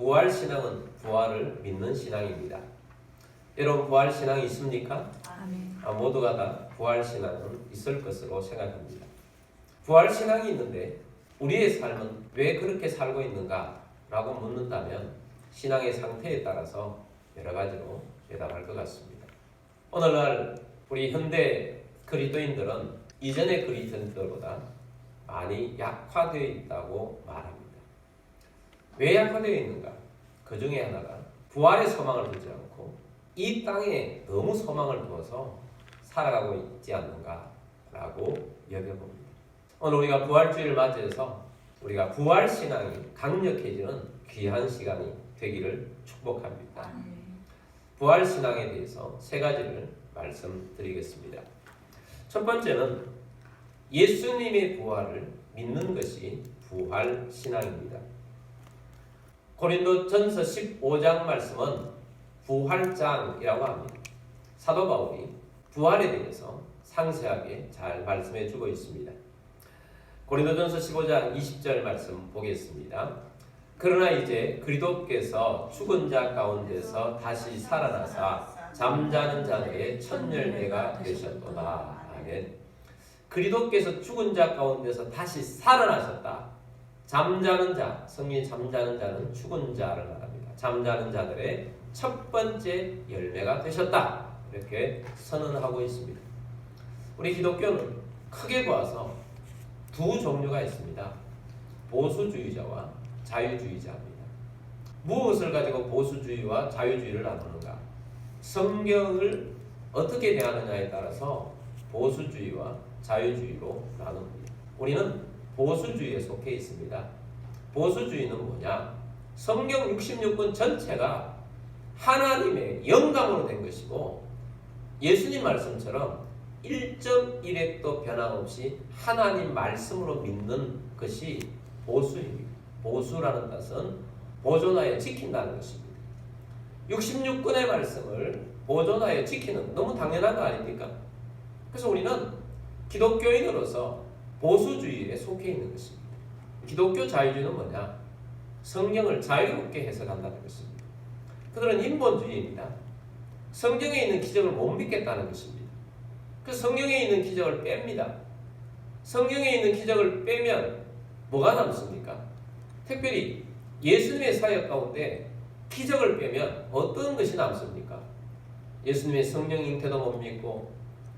부활 신앙은 부활을 믿는 신앙입니다. 여러분 부활 신앙이 있습니까? 아멘. 아, 모두가 다 부활 신앙은 있을 것으로 생각합니다. 부활 신앙이 있는데 우리의 삶은 왜 그렇게 살고 있는가라고 묻는다면 신앙의 상태에 따라서 여러 가지로 대답할 것 같습니다. 오늘날 우리 현대 그리스도인들은 이전의 그리스도인들보다 많이 약화되어 있다고 말합니다. 왜 약화되어 있는가? 그 중에 하나가 부활의 소망을 두지 않고 이 땅에 너무 소망을 두어서 살아가고 있지 않는가라고 여겨봅니다. 오늘 우리가 부활주의를 맞이해서 우리가 부활 신앙이 강력해지는 귀한 시간이 되기를 축복합니다. 아멘. 부활 신앙에 대해서 세 가지를 말씀드리겠습니다. 첫 번째는 예수님의 부활을 믿는 것이 부활 신앙입니다. 고린도 전서 15장 말씀은 부활장이라고 합니다. 사도 바울이 부활에 대해서 상세하게 잘 말씀해 주고 있습니다. 고린도전서 15장 20절 말씀 보겠습니다. 그러나 이제 그리스도께서 죽은 자 가운데서 다시 살아나사 잠자는 자들의 첫 열매가 되셨도다. 아멘. 그리스도께서 죽은 자 가운데서 다시 살아나셨다. 잠자는 자, 성인 잠자는 자는 죽은 자를 말합니다. 잠자는 자들의 첫 번째 열매가 되셨다. 이렇게 선언하고 있습니다. 우리 기독교는 크게 보아서 두 종류가 있습니다. 보수주의자와 자유주의자입니다. 무엇을 가지고 보수주의와 자유주의를 나누는가? 성경을 어떻게 대하느냐에 따라서 보수주의와 자유주의로 나눕니다. 우리는 보수주의에 속해 있습니다. 보수주의는 뭐냐? 성경 66권 전체가 하나님의 영감으로 된 것이고 예수님 말씀처럼 1.1핵도 변함없이 하나님 말씀으로 믿는 것이 보수입니다. 보수라는 것은 보존하여 지킨다는 것입니다. 66권의 말씀을 보존하여 지키는 너무 당연한 거 아닙니까? 그래서 우리는 기독교인으로서 보수주의에 속해 있는 것입니다. 기독교 자유주의는 뭐냐? 성경을 자유롭게 해석한다는 것입니다. 그들은 인본주의입니다. 성경에 있는 기적을 못 믿겠다는 것입니다. 그 성경에 있는 기적을 뺍니다. 성경에 있는 기적을 빼면 뭐가 남습니까? 특별히 예수님의 사역 가운데 기적을 빼면 어떤 것이 남습니까? 예수님의 성령 잉태도 못 믿고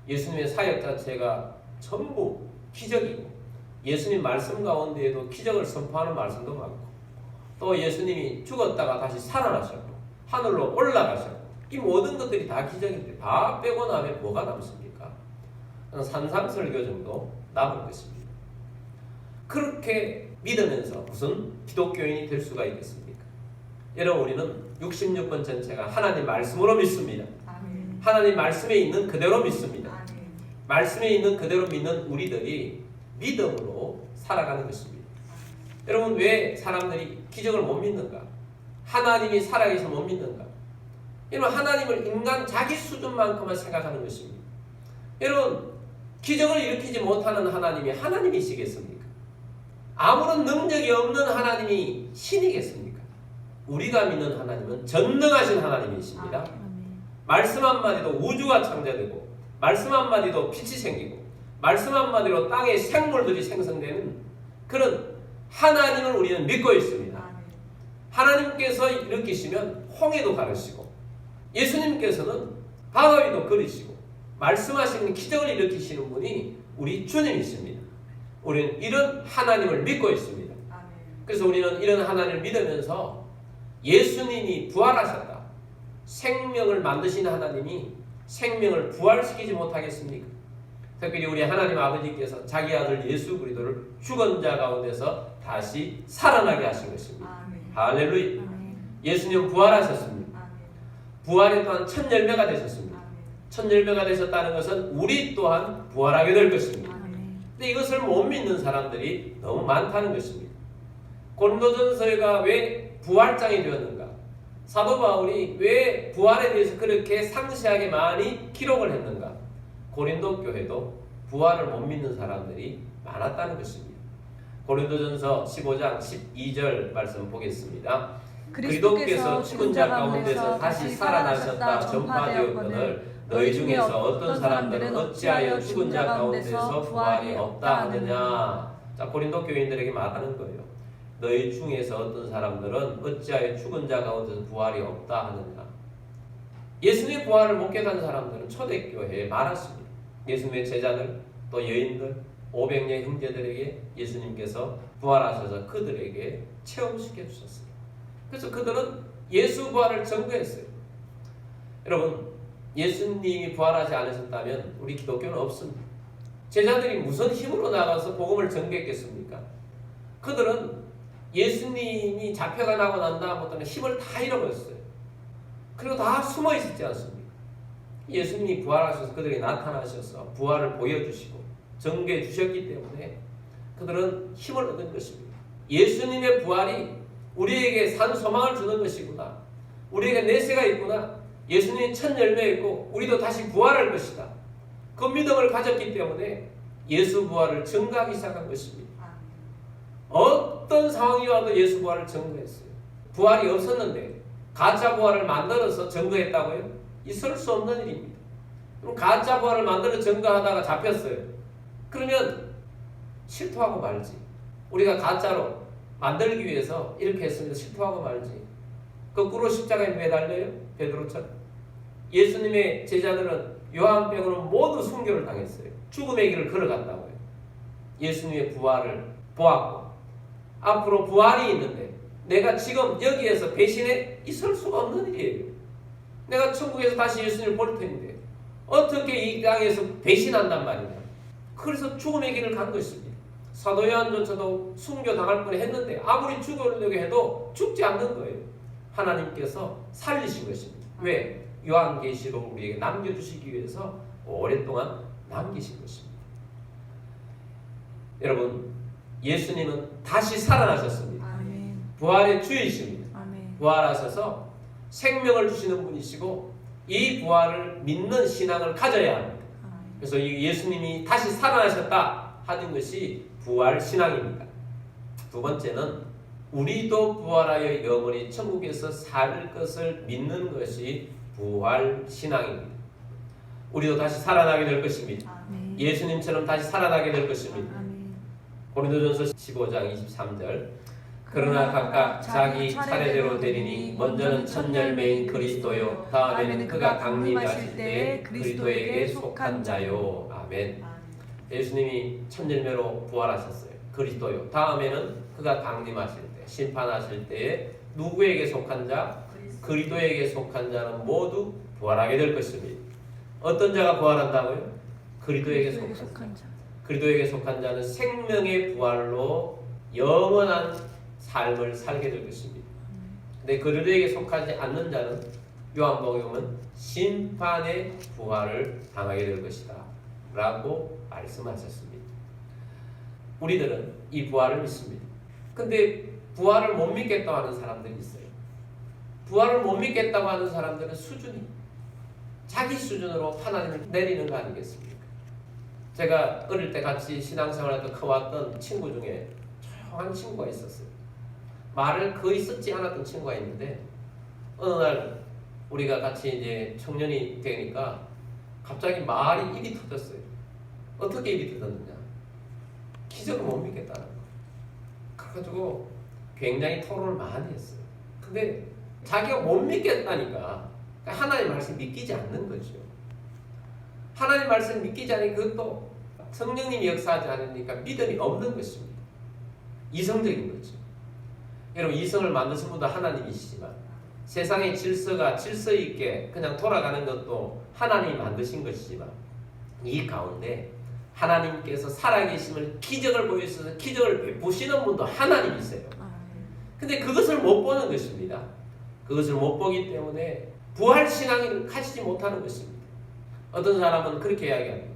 예수님의 사역 자체가 전부 기적이고 예수님 말씀 가운데에도 기적을 선포하는 말씀도 많고 또 예수님이 죽었다가 다시 살아나셨고 하늘로 올라가셨고 이 모든 것들이 다 기적인데 다 빼고 나면 뭐가 남습니까? 산상설교 정도 남은 것입니다. 그렇게 믿으면서 무슨 기독교인이 될 수가 있겠습니까? 여러분 우리는 66번 전체가 하나님 말씀으로 믿습니다. 하나님 말씀에 있는 그대로 믿습니다. 말씀에 있는 그대로 믿는 우리들이 믿음으로 살아가는 것입니다. 여러분 왜 사람들이 기적을 못 믿는가? 하나님이 살아계셔 못 믿는가? 여러분 하나님을 인간 자기 수준만큼만 생각하는 것입니다. 여러분 기적을 일으키지 못하는 하나님이 하나님이시겠습니까? 아무런 능력이 없는 하나님이 신이겠습니까? 우리가 믿는 하나님은 전능하신 하나님이십니다. 아멘. 말씀 한마디도 우주가 창조되고 말씀 한마디도 빛이 생기고 말씀 한마디로 땅의 생물들이 생성되는 그런 하나님을 우리는 믿고 있습니다. 아멘. 하나님께서 일으키시면 홍해도 가르시고 예수님께서는 바다 위도 그리시고 말씀하시는 기적을 일으키시는 분이 우리 주님이십니다. 우리는 이런 하나님을 믿고 있습니다. 아멘. 그래서 우리는 이런 하나님을 믿으면서 예수님이 부활하셨다. 생명을 만드신 하나님이 생명을 부활시키지 못하겠습니까? 특별히 우리 하나님 아버지께서 자기 아들 예수 그리스도를 죽은 자 가운데서 다시 살아나게 하신 것입니다. 아멘. 할렐루야. 아멘. 예수님 부활하셨습니다. 아멘. 부활에 또한 첫 열매가 되셨습니다. 아멘. 첫 열매가 되셨다는 것은 우리 또한 부활하게 될 것입니다. 아멘. 근데 이것을 못 믿는 사람들이 너무 많다는 것입니다. 고린도전서가 왜 부활장이 되었는가? 사도 바울이 왜 부활에 대해서 그렇게 상세하게 많이 기록을 했는가? 고린도 교회도 부활을 못 믿는 사람들이 많았다는 것입니다. 고린도전서 15장 12절 말씀 보겠습니다. 그리스도께서 죽은 자 가운데서 다시 살아나셨다 전파되었거늘 너희 중에서 어떤 사람들은 어찌하여 죽은 자 가운데서 부활이 없다 하느냐 자 고린도 교인들에게 말하는 거예요 너희 중에서 어떤 사람들은 어찌하여 죽은 자 가운데서 부활이 없다 하느냐 예수님의 부활을 못 깨닫는 사람들은 초대교회에 많았습니다 예수님의 제자들 또 여인들 500여 형제들에게 예수님께서 부활하셔서 그들에게 체험시켜 주셨어요 그래서 그들은 예수 부활을 증거했어요 여러분 예수님이 부활하지 않으셨다면 우리 기독교는 없습니다. 제자들이 무슨 힘으로 나가서 복음을 전개했겠습니까? 그들은 예수님이 잡혀가 나고 난 다음부터는 힘을 다 잃어버렸어요. 그리고 다 숨어 있었지 않습니까? 예수님이 부활하셔서 그들에게 나타나셔서 부활을 보여주시고 전개해 주셨기 때문에 그들은 힘을 얻은 것입니다. 예수님의 부활이 우리에게 산 소망을 주는 것이구나. 우리에게 내세가 있구나. 예수님이 첫 열매였고 우리도 다시 부활할 것이다. 그 믿음을 가졌기 때문에 예수 부활을 증가하기 시작한 것입니다. 어 떤 상황이 와도 예수 부활을 증거했어요. 부활이 없었는데 가짜 부활을 만들어서 증거했다고요? 있을 수 없는 일입니다. 그럼 가짜 부활을 만들어 증거하다가 잡혔어요. 그러면 실토하고 말지. 우리가 가짜로 만들기 위해서 이렇게 했습니다. 실토하고 말지. 거꾸로 십자가에 매달려요? 베드로처럼. 예수님의 제자들은 요한병으로 모두 순교를 당했어요. 죽음의 길을 걸어갔다고요. 예수님의 부활을 보았고 앞으로 부활이 있는데 내가 지금 여기에서 배신해 있을 수가 없는 일이에요. 내가 천국에서 다시 예수님을 볼 텐데 어떻게 이 땅에서 배신한단 말이냐. 그래서 죽음의 길을 간 것입니다. 사도 요한조차도 순교 당할 뻔했는데 아무리 죽으려고 해도 죽지 않는 거예요. 하나님께서 살리신 것입니다. 왜? 요한계시록 우리에게 남겨주시기 위해서 오랫동안 남기신 것입니다. 여러분, 예수님은 다시 살아나셨습니다. 아멘. 부활의 주이십니다. 아멘. 부활하셔서 생명을 주시는 분이시고 이 부활을 믿는 신앙을 가져야 합니다. 아멘. 그래서 이 예수님이 다시 살아나셨다 하는 것이 부활 신앙입니다. 두 번째는 우리도 부활하여 영원히 천국에서 살 것을 믿는 것이 부활 신앙입니다. 우리도 다시 살아나게 될 것입니다. 아멘. 예수님처럼 다시 살아나게 될 것입니다. 아멘. 고린도전서 15장 23절. 그러나 각각 자기 차례대로 되리니 먼저는 첫 열매인 그리스도요. 다음에는 그가 강림하실 때에 그리스도에게 속한 자요. 아멘. 예수님이 첫 열매로 부활하셨어요. 그리스도요. 다음에는 그가 강림하실 때 심판하실 때에 누구에게 속한 자? 그리스도에게 속한 자는 모두 부활하게 될 것입니다. 어떤 자가 부활한다고요? 그리스도에게 속한 자. 속한 자. 그리스도에게 속한 자는 생명의 부활로 영원한 삶을 살게 될 것입니다. 근데 그리스도에게 속하지 않는 자는 요한복음은 심판의 부활을 당하게 될 것이다. 라고 말씀하셨습니다. 우리들은 이 부활을 믿습니다. 근데 부활을 못 믿겠다고 하는 사람들이 있어요. 부활을 못 믿겠다고 하는 사람들은 수준이 자기 수준으로 하나님을 내리는 거 아니겠습니까? 제가 어릴 때 같이 신앙생활을 커왔던 친구 중에 조용한 친구가 있었어요. 말을 거의 듣지 않았던 친구가 있는데 어느 날 우리가 같이 이제 청년이 되니까 갑자기 말이 입이 터졌어요. 어떻게 입이 터졌느냐? 기적을 못 믿겠다는 거. 그래가지고 굉장히 토론을 많이 했어요. 근데 자기가 못 믿겠다니까 하나님 말씀 믿기지 않는 거죠. 하나님 말씀 믿기지 않으니 그것도 성령님이 역사하지 않으니까 믿음이 없는 것입니다. 이성적인 거죠. 여러분 이성을 만드신 분도 하나님이시지만 세상의 질서가 질서 있게 그냥 돌아가는 것도 하나님이 만드신 것이지만 이 가운데 하나님께서 살아계심을 기적을 보여주셔서 기적을 베푸시는 분도 하나님이세요. 아멘. 근데 그것을 못 보는 것입니다. 그것을 못 보기 때문에 부활 신앙을 가지지 못하는 것입니다. 어떤 사람은 그렇게 이야기합니다.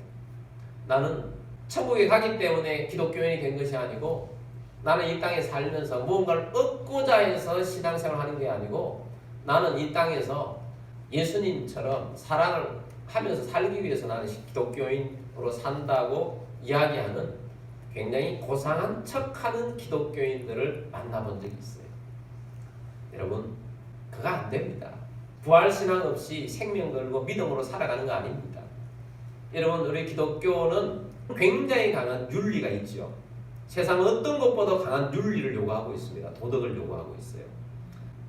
나는 천국에 가기 때문에 기독교인이 된 것이 아니고 나는 이 땅에 살면서 무언가를 얻고자 해서 신앙생활을 하는 게 아니고 나는 이 땅에서 예수님처럼 사랑을 하면서 살기 위해서 나는 기독교인으로 산다고 이야기하는 굉장히 고상한 척하는 기독교인들을 만나본 적이 있어요. 여러분 그거 안 됩니다. 부활 신앙 없이 생명 걸고 믿음으로 살아가는 거 아닙니다. 여러분 우리 기독교는 굉장히 강한 윤리가 있죠. 세상 어떤 것보다 강한 윤리를 요구하고 있습니다. 도덕을 요구하고 있어요.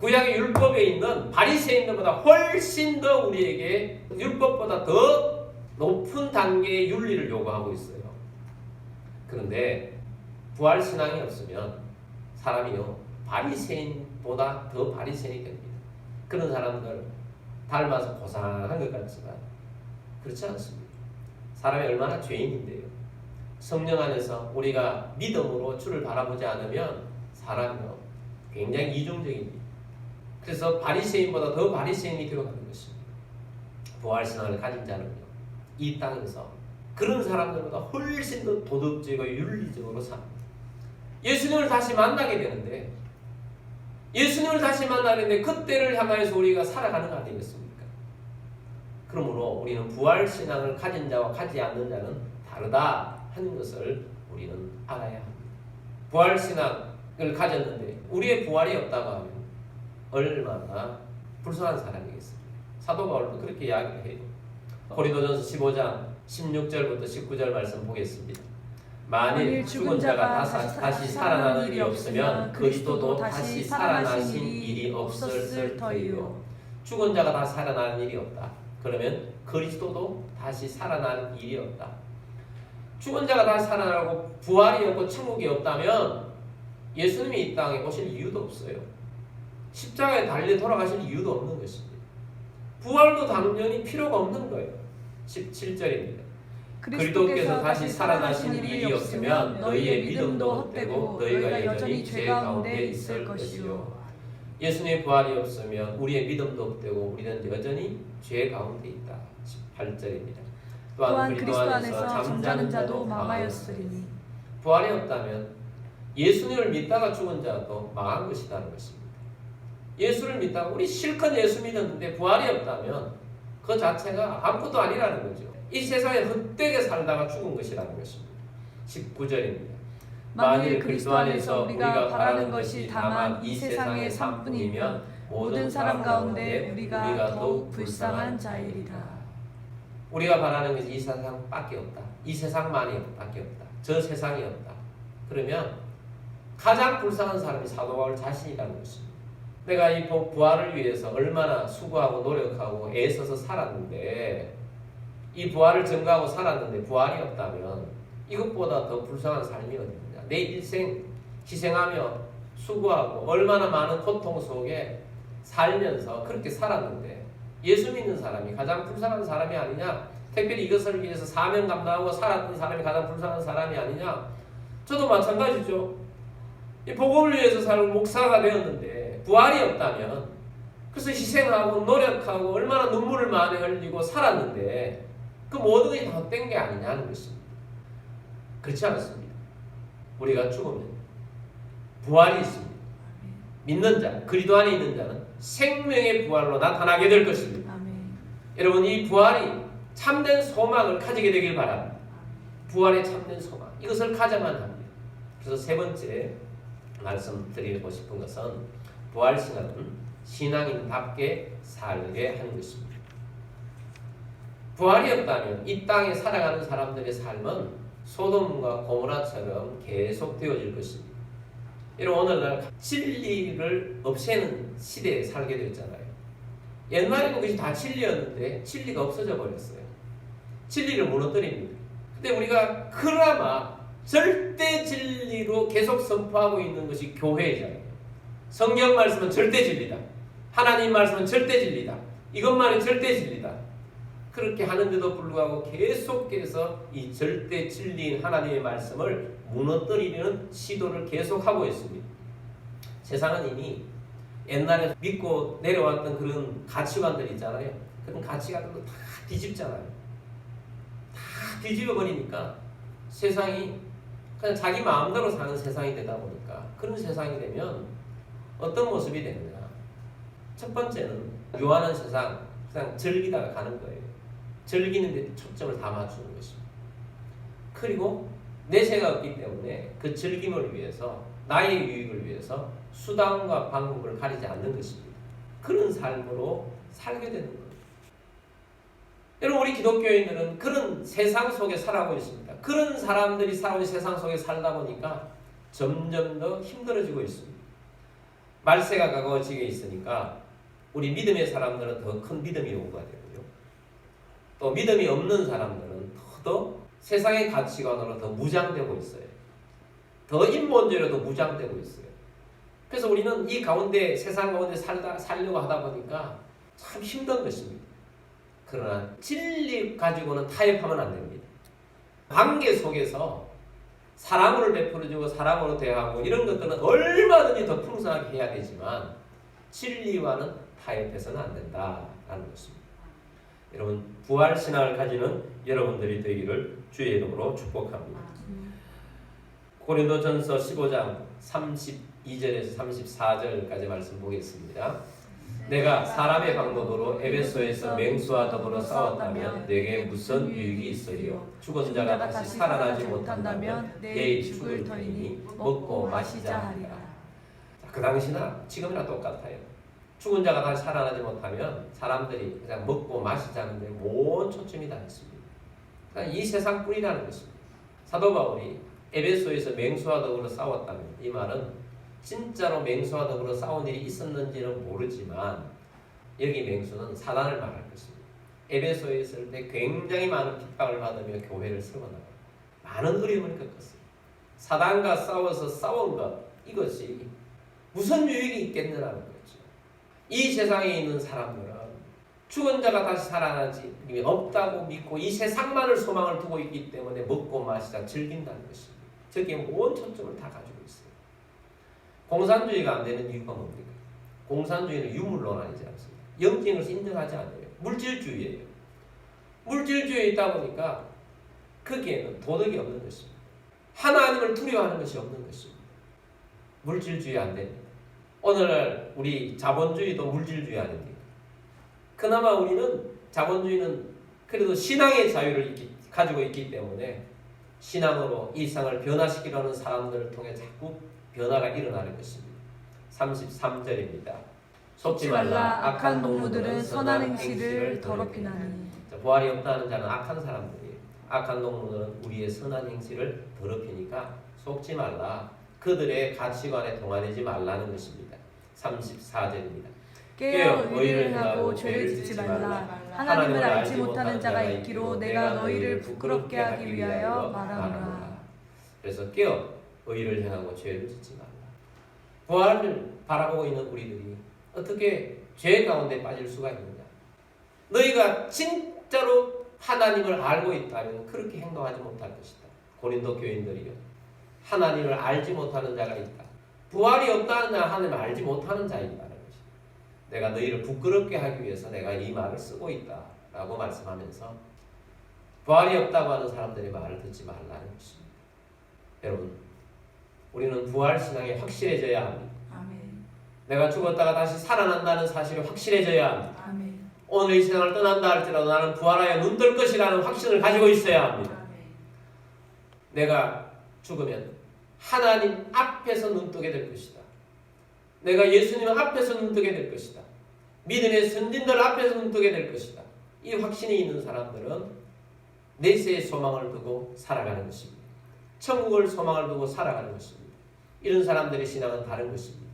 구약의 율법에 있는 바리새인들보다 훨씬 더 우리에게 율법보다 더 높은 단계의 윤리를 요구하고 있어요. 그런데 부활 신앙이 없으면 사람이요 바리새인보다 더 바리새인이 됩니다. 그런 사람들 닮아서 고상한 것 같지만 그렇지 않습니다. 사람이 얼마나 죄인인데요. 성령 안에서 우리가 믿음으로 주를 바라보지 않으면 사람이요 굉장히 이중적입니다. 그래서 바리새인보다 더 바리새인이 되어가는 것입니다. 부활 신앙을 가진 자는요 이 땅에서 그런 사람들보다 훨씬 더 도덕적이고 윤리적으로 삽니다. 예수님을 다시 만나게 되는데 예수님을 다시 만나는데 그때를 향하여서 우리가 살아가는 거 아니겠습니까? 그러므로 우리는 부활 신앙을 가진 자와 가지 않는 자는 다르다 하는 것을 우리는 알아야 합니다. 부활 신앙을 가졌는데 우리의 부활이 없다고 하면 얼마나 불쌍한 사람이겠습니까? 사도 바울도 그렇게 이야기를 해요. 고린도전서 15장 16절부터 19절 말씀 보겠습니다. 만일 죽은 자가 다시, 다시 살아나는 일이 없으면 그리스도도 다시 살아나신 일이 없었을 터이요. 죽은 자가 다시 살아나는 일이 없다. 그러면 그리스도도 다시 살아나는 일이 없다. 죽은 자가 다시 살아나고 부활이 없고 천국이 없다면 예수님이 이 땅에 오실 이유도 없어요. 십자가에 달려 돌아가실 이유도 없는 것입니다. 부활도 당연히 필요가 없는 거예요. 17절입니다. 그리스도께서 다시 살아나신 일이 없으면 너희의 믿음도 헛되고 너희가 여전히 죄 가운데 있을 것이요. 예수님의 부활이 없으면 우리의 믿음도 헛되고 우리는 여전히 죄 가운데 있다. 18절입니다. 또한 그리스도 안에서 잠자는 자도 망하였으리니 부활이 없다면 예수님을 믿다가 죽은 자도 망한 것이라는 것입니다. 예수를 믿다가 우리 실컷 예수 믿었는데 부활이 없다면 그 자체가 아무것도 아니라는 거죠. 이 세상에 헛되게 살다가 죽은 것이라는 것입니다. 19절입니다. 만일 그리스도 안에서 우리가 바라는 것이 다만 이 세상의 삶뿐이면 모든 사람 가운데 우리가 더욱 불쌍한 자이리라 우리가 바라는 것이 이 세상밖에 없다. 이 세상만이 밖에 없다. 저 세상이 없다. 그러면 가장 불쌍한 사람이 사도 바울 자신이라는 것입니다. 내가 이 부- 부활을 위해서 얼마나 수고하고 노력하고 애써서 살았는데 이 부활을 증거하고 살았는데 부활이 없다면 이것보다 더 불쌍한 삶이 어디. 내 일생 희생하며 수고하고 얼마나 많은 고통 속에 살면서 그렇게 살았는데 예수 믿는 사람이 가장 불쌍한 사람이 아니냐? 특별히 이것을 위해서 사명 감당하고 살았던 사람이 가장 불쌍한 사람이 아니냐? 저도 마찬가지죠. 이 복음을 위해서 살고 목사가 되었는데 부활이 없다면 그래서 희생하고 노력하고 얼마나 눈물을 많이 흘리고 살았는데 그 모든 것이 다 헛된 게 아니냐는 것입니다. 그렇지 않습니다. 우리가 죽으면 부활이 있습니다. 믿는 자, 그리스도 안에 있는 자는 생명의 부활로 나타나게 될 것입니다. 아멘 여러분 이 부활이 참된 소망을 가지게 되길 바랍니다. 부활의 참된 소망 이것을 가져만 합니다. 그래서 세 번째 말씀드리고 싶은 것은 부활 신앙은 신앙인답게 살게 하는 것입니다. 부활이 없다면 이 땅에 살아가는 사람들의 삶은 소돔과 고모라처럼 계속 되어질 것입니다. 여러분 오늘날 진리를 없애는 시대에 살게 되었잖아요. 옛날에는 그것이 다 진리였는데 진리가 없어져 버렸어요. 진리를 무너뜨립니다. 근데 우리가 그나마 절대 진리로 계속 선포하고 있는 것이 교회잖아요. 성경 말씀은 절대 진리다. 하나님 말씀은 절대 진리다. 이것만이 절대 진리다. 그렇게 하는데도 불구하고 계속해서 이 절대 진리인 하나님의 말씀을 무너뜨리는 시도를 계속하고 있습니다. 세상은 이미 옛날에 믿고 내려왔던 그런 가치관들 있잖아요. 그런 가치관들도 다 뒤집잖아요. 다 뒤집어 버리니까 세상이 그냥 자기 마음대로 사는 세상이 되다 보니까 그런 세상이 되면 어떤 모습이 되느냐. 첫 번째는 유한한 세상, 그냥 즐기다가 가는 거예요. 즐기는 데 초점을 다 맞추는 것입니다. 그리고 내세가 없기 때문에 그 즐김을 위해서 나의 유익을 위해서 수단과 방법을 가리지 않는 것입니다. 그런 삶으로 살게 되는 거예요. 여러분 우리 기독교인들은 그런 세상 속에 살아가고 있습니다. 그런 사람들이 살아온 세상 속에 살다 보니까 점점 더 힘들어지고 있습니다. 말세가 가까워지게 있으니까 우리 믿음의 사람들은 더 큰 믿음이 요구가 되고요. 또 믿음이 없는 사람들은 더 세상의 가치관으로 더 무장되고 있어요. 더 인본주의로 더 무장되고 있어요. 그래서 우리는 이 가운데 세상 가운데 살다 살려고 하다 보니까 참 힘든 것입니다. 그러나 진리 가지고는 타협하면 안 됩니다. 관계 속에서 사랑으로 베풀어주고 사랑으로 대하고 이런 것들은 얼마든지 더 풍성하게 해야 되지만 진리와는 타협해서는 안 된다라는 것입니다. 여러분 부활 신앙을 가지는 여러분들이 되기를 주의 이름으로 축복합니다. 고린도전서 15장 32절에서 34절까지 말씀 보겠습니다. 내가 사람의 방법으로 에베소에서 맹수와 더불어 싸웠다면 내게 무슨 유익이 있으리요? 죽은 자가 다시 살아나지 못한다면 내일 죽을 터이니 먹고 마시자 하리라. 자, 그 당시나 지금이나 똑같아요. 죽은 자가 다시 살아나지 못하면 사람들이 그냥 먹고 마시자는 데 온 초점이 다 있습니다. 그러니까 이 세상 뿐이라는 것입니다. 사도 바울이 에베소에서 맹수와 더불어 싸웠다면 이 말은 진짜로 맹수와 더불어 싸운 일이 있었는지는 모르지만 여기 맹수는 사단을 말할 것입니다. 에베소에 있을 때 굉장히 많은 핍박을 받으며 교회를 세워나가 많은 어려움을 겪었어요. 사단과 싸워서 싸운 것 이것이 무슨 유익이 있겠느라는 거죠. 이 세상에 있는 사람들은 죽은 자가 다시 살아나지 없다고 믿고 이 세상만을 소망을 두고 있기 때문에 먹고 마시다 즐긴다는 것입니다. 저기에 온 초점을 다 가지고 있어요. 공산주의가 안 되는 이유가 뭡니까? 공산주의는 유물론 아니지 않습니까? 영적인 것을 인정하지 않아요. 물질주의예요. 물질주의에 있다 보니까 거기에는 도덕이 없는 것입니다. 하나님을 두려워하는 것이 없는 것입니다. 물질주의 안 됩니다. 오늘날 우리 자본주의도 물질주의 아닙니까? 그나마 우리는 자본주의는 그래도 신앙의 자유를 있기, 가지고 있기 때문에 신앙으로 일상을 변화시키려는 사람들을 통해 자꾸 변화가 일어나는 것입니다. 33절입니다. 속지 말라 악한 동무들은 선한 행실을 더럽히나니 자, 부활이 없다는 자는 악한 사람들이에요. 악한 동무들은 우리의 선한 행실을 더럽히니까 속지 말라. 그들의 가치관에 동화되지 말라는 것입니다. 34절입니다. 깨어 의를 행하고 죄를 짓지 말라 하나님을 알지 못하는 자가 있기로 내가 너희를 부끄럽게 하기 위하여 말하노라 그래서 깨어 의를 행하고 죄를 짓지 말라. 부활을 바라보고 있는 우리들이 어떻게 죄 가운데 빠질 수가 있느냐? 너희가 진짜로 하나님을 알고 있다면 그렇게 행동하지 못할 것이다. 고린도 교인들이요. 하나님을 알지 못하는 자가 있다. 부활이 없다는 하나님을 알지 못하는 자이다는 것이다. 내가 너희를 부끄럽게 하기 위해서 내가 이 말을 쓰고 있다라고 말씀하면서 부활이 없다고 하는 사람들의 말을 듣지 말라는 것입니다. 여러분, 우리는 부활 신앙에 확실해져야 합니다. 아멘 내가 죽었다가 다시 살아난다는 사실이 확실해져야 합니다. 아멘 오늘 이 세상을 떠난다 할지라도 나는 부활하여 눈뜰 것이라는 확신을 가지고 있어야 합니다. 내가 죽으면 하나님 앞에서 눈뜨게 될 것이다. 내가 예수님 앞에서 눈뜨게 될 것이다. 믿음의 선진들 앞에서 눈뜨게 될 것이다. 이 확신이 있는 사람들은 내세의 소망을 두고 살아가는 것입니다. 천국을 소망을 두고 살아가는 것입니다. 이런 사람들의 신앙은 다른 것입니다.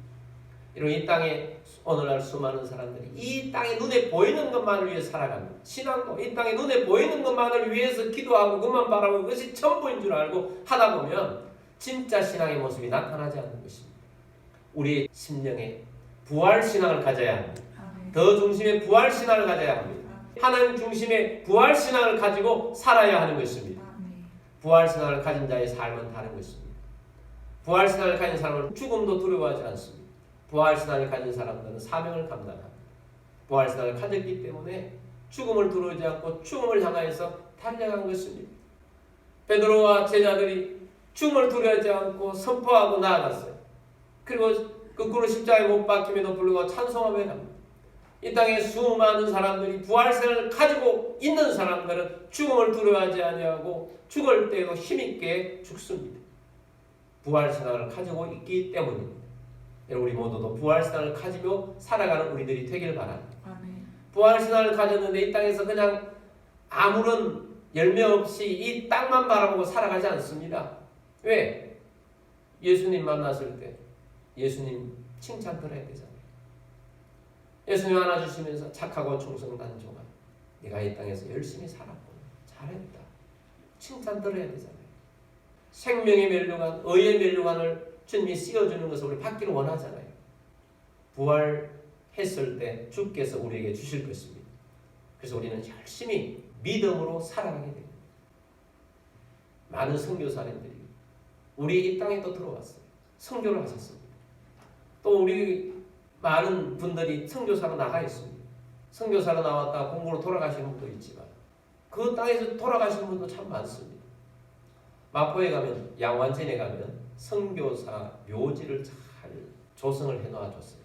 이런 이 땅에 오늘날 수많은 사람들이 이 땅에 눈에 보이는 것만을 위해 살아갑니다. 신앙도 이 땅에 눈에 보이는 것만을 위해서 기도하고 그것만 바라보고 그것이 전부인 줄 알고 하다 보면 진짜 신앙의 모습이 나타나지 않는 것입니다. 우리의 심령에 부활 신앙을 가져야 합니다. 아멘 더 중심의 부활 신앙을 가져야 합니다. 하나님 중심의 부활 신앙을 가지고 살아야 하는 것입니다. 아멘 부활 신앙을 가진 자의 삶은 다른 것입니다. 부활 신앙을 가진 사람은 죽음도 두려워하지 않습니다. 부활 신앙을 가진 사람들은 사명을 감당합니다. 부활 신앙을 가졌기 때문에 죽음을 두려워하지 않고 죽음을 향하여서 달려간 것입니다. 베드로와 제자들이 죽음을 두려워하지 않고 선포하고 나아갔어요. 그리고 거꾸로 십자가에 못 박힘에도 불구하고 찬송하며 갑니다. 이 땅에 수많은 사람들이 부활신을 가지고 있는 사람들은 죽음을 두려워하지 아니하고 죽을 때에도 힘있게 죽습니다. 부활신앙을 가지고 있기 때문입니다. 우리 모두도 부활신앙을 가지고 살아가는 우리들이 되길 바랍니다. 부활신앙을 가졌는데 이 땅에서 그냥 아무런 열매 없이 이 땅만 바라보고 살아가지 않습니다. 왜? 예수님 만났을 때 예수님 칭찬 들어야 되잖아요. 예수님 안아주시면서 착하고 충성난 종아 네가 이 땅에서 열심히 살았고 잘했다. 칭찬 들어야 되잖아요. 생명의 멸류관, 의의 멸류관을 주님이 씌워주는 것을 우리 받기를 원하잖아요. 부활했을 때 주께서 우리에게 주실 것입니다. 그래서 우리는 열심히 믿음으로 살아가게 됩니다. 많은 선교사님들이 우리 이 땅에 또 들어왔어요. 선교를 하셨습니다. 또 우리 많은 분들이 선교사로 나가 있습니다. 선교사로 나왔다 공부로 돌아가시는 분도 있지만 그 땅에서 돌아가시는 분도 참 많습니다. 마포에 가면 양완전에 가면 선교사 묘지를 잘 조성을 해놓아 줬어요.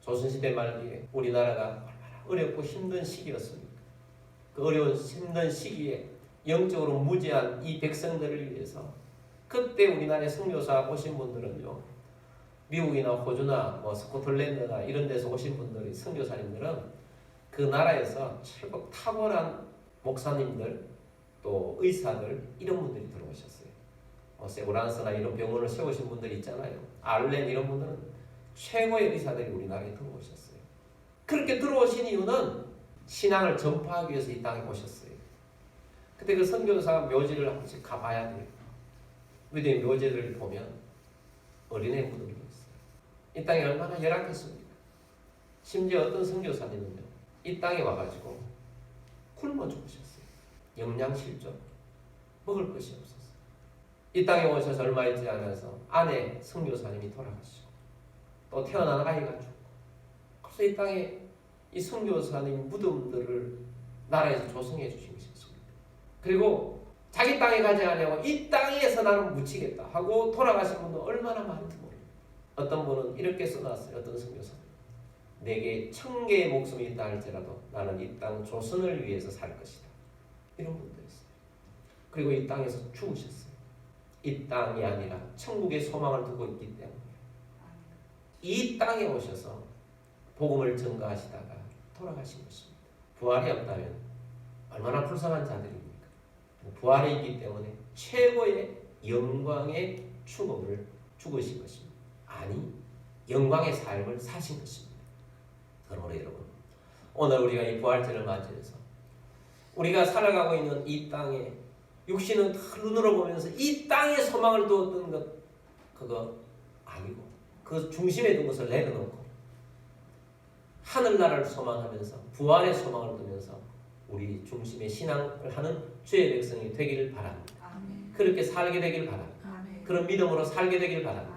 조선시대 말기에 우리나라가 얼마나 어렵고 힘든 시기였습니까? 그 어려운 힘든 시기에 영적으로 무지한 이 백성들을 위해서 그때 우리나라에 선교사 오신 분들은요 미국이나 호주나 뭐 스코틀랜드나 이런 데서 오신 분들이 선교사님들은 그 나라에서 최고 탁월한 목사님들 또 의사들 이런 분들이 들어오셨어요. 뭐 세브란스나 이런 병원을 세우신 분들이 있잖아요. 알렌 이런 분들은 최고의 의사들이 우리나라에 들어오셨어요. 그렇게 들어오신 이유는 신앙을 전파하기 위해서 이 땅에 오셨어요. 그때 그 선교사 묘지를 한 번씩 가봐야 돼요. 믿음의 묘지를 보면 어린애 무덤이 있어요. 이 땅이 얼마나 열악했습니까? 심지어 어떤 선교사님은요, 이 땅에 와가지고 굶어 죽으셨어요. 영양실조, 먹을 것이 없었어요. 이 땅에 오셔서 얼마 있지 않아서 아내 선교사님이 돌아가시고 또 태어난 아이가 죽고 그래서 이 땅에 이 선교사님 무덤들을 나라에서 조성해 주신 것이었습니다. 그리고 자기 땅에 가지 않냐고 이 땅에서 나는 묻히겠다 하고 돌아가신 분도 얼마나 많은지 모릅니다. 어떤 분은 이렇게 써놨어요. 어떤 선교사 내게 천 개의 목숨이 있다 할지라도 나는 이 땅 조선을 위해서 살 것이다. 이런 분도 있어요. 그리고 이 땅에서 죽으셨어요. 이 땅이 아니라 천국의 소망을 두고 있기 때문에 이 땅에 오셔서 복음을 전가하시다가 돌아가신 것입니다. 부활이 없다면 얼마나 불쌍한 자들입니까? 부활이 있기 때문에 최고의 영광의 죽음을 죽으신 것입니다. 아니, 영광의 삶을 사신 것입니다. 그러므로 여러분, 오늘 우리가 이 부활절을 맞이해서 우리가 살아가고 있는 이 땅에 육신은 눈으로 보면서 이 땅에 소망을 두었던 것 그거 아니고 그 중심에 둔 것을 내려놓고 하늘나라를 소망하면서 부활의 소망을 두면서 우리 중심의 신앙을 하는 주의 백성이 되기를 바랍니다. 아멘. 그렇게 살게 되기를 바랍니다. 아멘. 그런 믿음으로 살게 되기를 바랍니다.